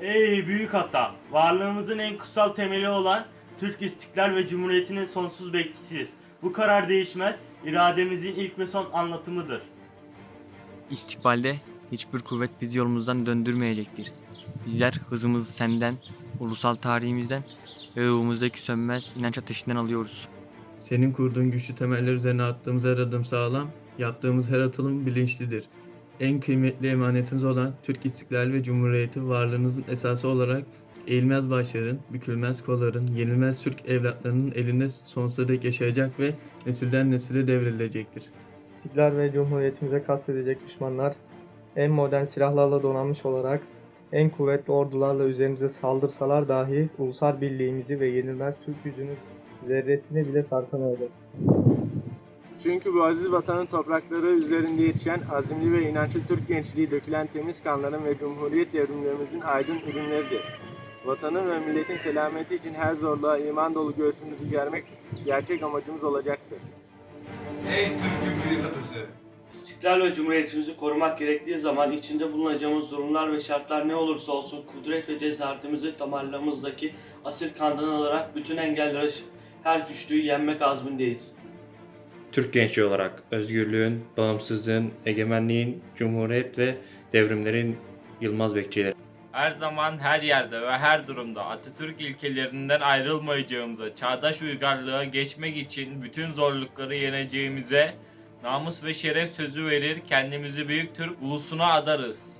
Ey büyük hata! Varlığımızın en kutsal temeli olan Türk İstiklal ve Cumhuriyeti'nin sonsuz bekçisiyiz. Bu karar değişmez, irademizin ilk ve son anlatımıdır. İstikbalde hiçbir kuvvet bizi yolumuzdan döndürmeyecektir. Bizler hızımızı senden, ulusal tarihimizden ve ruhumuzdaki sönmez inanç ateşinden alıyoruz. Senin kurduğun güçlü temeller üzerine attığımız her adım sağlam, yaptığımız her atılım bilinçlidir. En kıymetli emanetiniz olan Türk İstiklal ve Cumhuriyeti varlığınızın esası olarak eğilmez başların, bükülmez kolların, yenilmez Türk evlatlarının elinde sonsuza dek yaşayacak ve nesilden nesile devrilecektir. İstiklal ve Cumhuriyetimize kastedecek düşmanlar en modern silahlarla donanmış olarak en kuvvetli ordularla üzerimize saldırsalar dahi ulusal birliğimizi ve yenilmez Türk gücünü zerresini bile sarsamıyordu. Çünkü bu aziz vatanın toprakları üzerinde yetişen azimli ve inançlı Türk gençliği dökülen temiz kanların ve Cumhuriyet devrimlerimizin aydın ürünleridir. Vatanın ve milletin selameti için her zorluğa iman dolu göğsümüzü germek gerçek amacımız olacaktır. Ey Türk'ün büyük atası! İstiklal ve Cumhuriyetimizi korumak gerektiği zaman içinde bulunacağımız durumlar ve şartlar ne olursa olsun kudret ve cesaretimizi damarlarımızdaki asil kandan alarak bütün engelleri aşıp her güçlüğü yenmek azmindeyiz. Türk gençliği olarak özgürlüğün, bağımsızlığın, egemenliğin, cumhuriyet ve devrimlerin yılmaz bekçileri. Her zaman her yerde ve her durumda Atatürk ilkelerinden ayrılmayacağımıza, çağdaş uygarlığa geçmek için bütün zorlukları yeneceğimize namus ve şeref sözü verir, kendimizi büyük Türk ulusuna adarız.